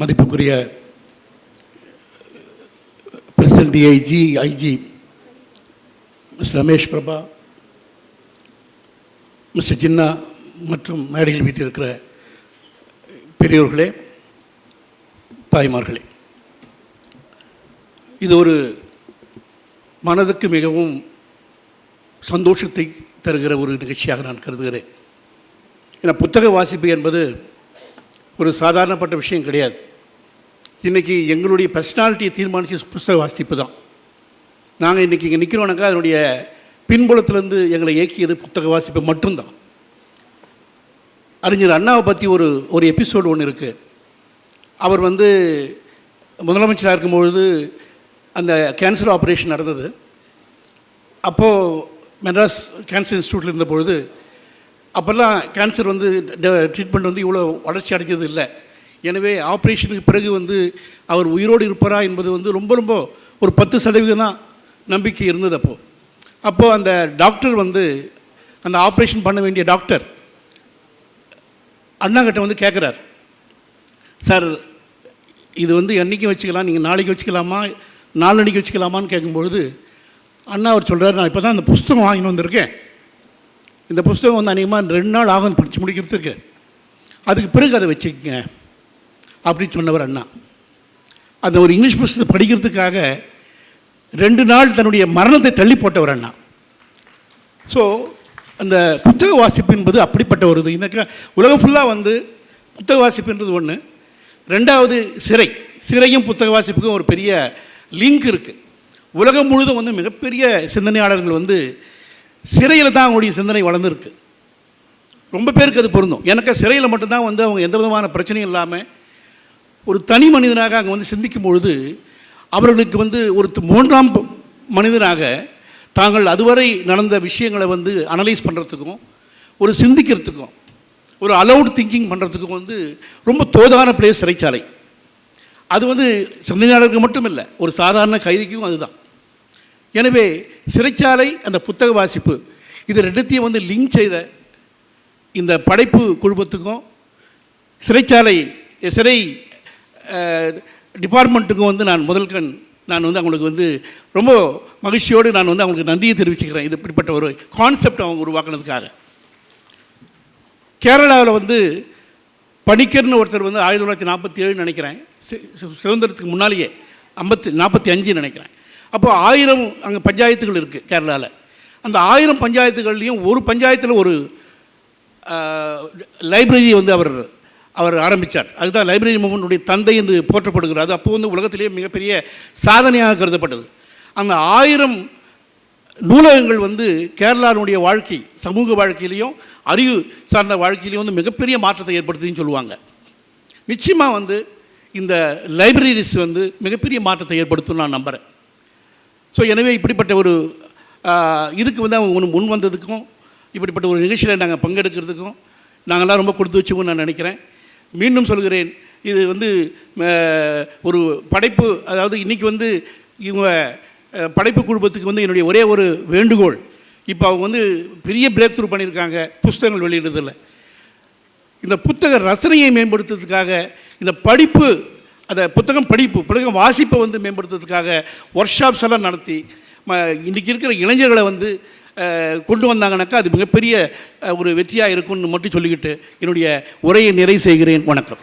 மதிப்புக்குரிய president DIG IG Miss Ramesh Prabha Mister Jinnah மற்றும் மேடையில் வீட்டிருக்கிற பெரியோர்களே தாய்மார்களே. இது ஒரு மனதுக்கு மிகவும் சந்தோஷத்தை தருகிற ஒரு நிகழ்ச்சியாக நான் கருதுகிறேன். ஏன்னா புத்தக வாசிப்பு என்பது ஒரு சாதாரணப்பட்ட விஷயம் கிடையாது. இன்றைக்கி எங்களுடைய பர்சனாலிட்டியை தீர்மானித்த புஸ்தக வாசிப்பு தான் நாங்கள் இன்றைக்கி இங்கே நிற்கிறோனாக்கா அதனுடைய பின்புலத்திலேருந்து எங்களை இயக்கியது புத்தக வாசிப்பு மட்டும்தான். அறிஞர் அண்ணாவை பற்றி ஒரு ஒரு எபிசோடு ஒன்று இருக்குது அவர் வந்து முதலமைச்சராக இருக்கும்பொழுது அந்த கேன்சர் ஆப்ரேஷன் நடந்தது. அப்போது மெட்ராஸ் கேன்சர் இன்ஸ்டியூட்டில் இருந்த பொழுது அப்போல்லாம் கேன்சர் வந்து ட்ரீட்மெண்ட் வந்து இவ்வளோ வளர்ச்சி அடைஞ்சது இல்லை. எனவே ஆப்ரேஷனுக்கு பிறகு வந்து அவர் உயிரோடு இருப்பாரா என்பது வந்து ரொம்ப ரொம்ப ஒரு பத்து சதவீதம் தான் நம்பிக்கை இருந்தது அப்போது அப்போது அந்த டாக்டர் வந்து அந்த ஆப்ரேஷன் பண்ண வேண்டிய டாக்டர் அண்ணாங்கிட்ட வந்து கேட்குறார் சார் இது வந்து என்றைக்கு வச்சுக்கலாம்? நீங்கள் நாளைக்கு வச்சுக்கலாமா? நாளன்னைக்கு வச்சுக்கலாமான்னு கேட்கும்பொழுது அண்ணா அவர் சொல்கிறார் நான் இப்போ தான் அந்த புஸ்தகம் வாங்கின்னு வந்திருக்கேன். இந்த புஸ்தகம் வந்து அநேகமாக ரெண்டு நாள் ஆகும் படித்து முடிக்கிறதுக்கு. அதுக்கு பிறகு அதை வச்சுக்கங்க. அப்படின்னு சொன்னவர் அண்ணா. அந்த ஒரு இங்கிலீஷ் புஸ்தகத்தை படிக்கிறதுக்காக ரெண்டு நாள் தன்னுடைய மரணத்தை தள்ளி போட்டவர் அண்ணா. ஸோ அந்த புத்தக வாசிப்பு என்பது அப்படிப்பட்ட ஒரு இது. உலகம் ஃபுல்லாக வந்து புத்தக வாசிப்புன்றது ஒன்று ரெண்டாவது சிறை. சிறையும் புத்தக வாசிப்புக்கும் ஒரு பெரிய லிங்க் இருக்குது உலகம் முழுதும் வந்து மிகப்பெரிய சிந்தனையாளர்கள் வந்து சிறையில் தான் அவங்களுடைய சிந்தனை வளர்ந்துருக்கு. ரொம்ப பேருக்கு அது பொருந்தும். எனக்கு சிறையில் மட்டும்தான் வந்து அவங்க எந்த விதமான பிரச்சனையும் இல்லாமல் ஒரு தனி மனிதனாக அங்கே வந்து சிந்திக்கும் பொழுது அவர்களுக்கு வந்து ஒரு மூன்றாம் மனிதனாக தாங்கள் அதுவரை நடந்த விஷயங்களை வந்து அனலைஸ் பண்ணுறதுக்கும் ஒரு சிந்திக்கிறதுக்கும் ஒரு அலவுட் திங்கிங் பண்ணுறதுக்கும் வந்து ரொம்ப தோதான பிளேஸ் சிறைச்சாலை. அது வந்து சிந்தனையாளருக்கு மட்டும் இல்லை ஒரு சாதாரண கைதிக்கும் அதுதான். எனவே சிறைச்சாலை அந்த புத்தக வாசிப்பு இது ரெண்டுத்தையும் வந்து லிங்க் செய்த இந்த படைப்பு குழுமத்துக்கும் சிறைச்சாலை சிறை டிபார்ட்மெண்ட்டுக்கும் வந்து நான் முதல் கண். நான் வந்து அவங்களுக்கு வந்து ரொம்ப மகிழ்ச்சியோடு நான் வந்து அவங்களுக்கு நன்றியை தெரிவிச்சுக்கிறேன். இது இப்படிப்பட்ட ஒரு கான்செப்ட் அவங்க உருவாக்குனதுக்காக. கேரளாவில் வந்து பணிக்கர்னு ஒருத்தர் வந்து ஆயிரத்தி தொள்ளாயிரத்தி நாற்பத்தி ஏழு நினைக்கிறேன் சுதந்திரத்துக்கு முன்னாலேயே ஐம்பத்தி நாற்பத்தி அஞ்சு நினைக்கிறேன். அப்போது ஆயிரம் அங்கே பஞ்சாயத்துகள் இருக்குது கேரளாவில் அந்த ஆயிரம் பஞ்சாயத்துகள்லேயும் ஒரு பஞ்சாயத்தில் ஒரு லைப்ரரி வந்து அவர் அவர் ஆரம்பித்தார் அதுதான் லைப்ரரி மூமெண்ட்டுடைய தந்தை என்று போற்றப்படுகிறார். அது அப்போ வந்து உலகத்திலேயே மிகப்பெரிய சாதனையாக கருதப்பட்டது. அந்த ஆயிரம் நூலகங்கள் வந்து கேரளாவுடைய வாழ்க்கை சமூக வாழ்க்கையிலையும் அறிவு சார்ந்த வாழ்க்கையிலையும் வந்து மிகப்பெரிய மாற்றத்தை ஏற்படுத்துதுன்னு சொல்லுவாங்க. நிச்சயமாக வந்து இந்த லைப்ரரிஸ் வந்து மிகப்பெரிய மாற்றத்தை ஏற்படுத்தும் நான் நம்புகிறேன் ஸோ எனவே இப்படிப்பட்ட ஒரு இதுக்கு வந்து அவங்க ஒன்று முன் வந்ததுக்கும் இப்படிப்பட்ட ஒரு நிகழ்ச்சியில் நாங்கள் பங்கெடுக்கிறதுக்கும் நாங்கள்லாம் ரொம்ப கொடுத்து வச்சுக்கோன்னு நான் நினைக்கிறேன். மீண்டும் சொல்கிறேன் இது வந்து ஒரு படைப்பு அதாவது இன்றைக்கி வந்து இவங்க படைப்பு குழுமத்துக்கு வந்து என்னுடைய ஒரே ஒரு வேண்டுகோள். இப்போ அவங்க வந்து பெரிய பிரேக் த்ரூ பண்ணியிருக்காங்க புஸ்தகங்கள் வெளியிடுறதில்ல இந்த புத்தக ரசனையை மேம்படுத்துறதுக்காக இந்த படிப்பு அந்த புத்தகம் படிப்பு புத்தகம் வாசிப்பை வந்து மேம்படுத்துறதுக்காக ஒர்க் ஷாப்ஸ் எல்லாம் நடத்தி ம இன்றைக்கி இருக்கிற இளைஞர்களை வந்து கொண்டு வந்தாங்கனாக்கா அது மிகப்பெரிய ஒரு வெற்றியாக இருக்கும்னு மட்டும் சொல்லிக்கிட்டு என்னுடைய உரையை நிறை செய்கிறேன். வணக்கம்.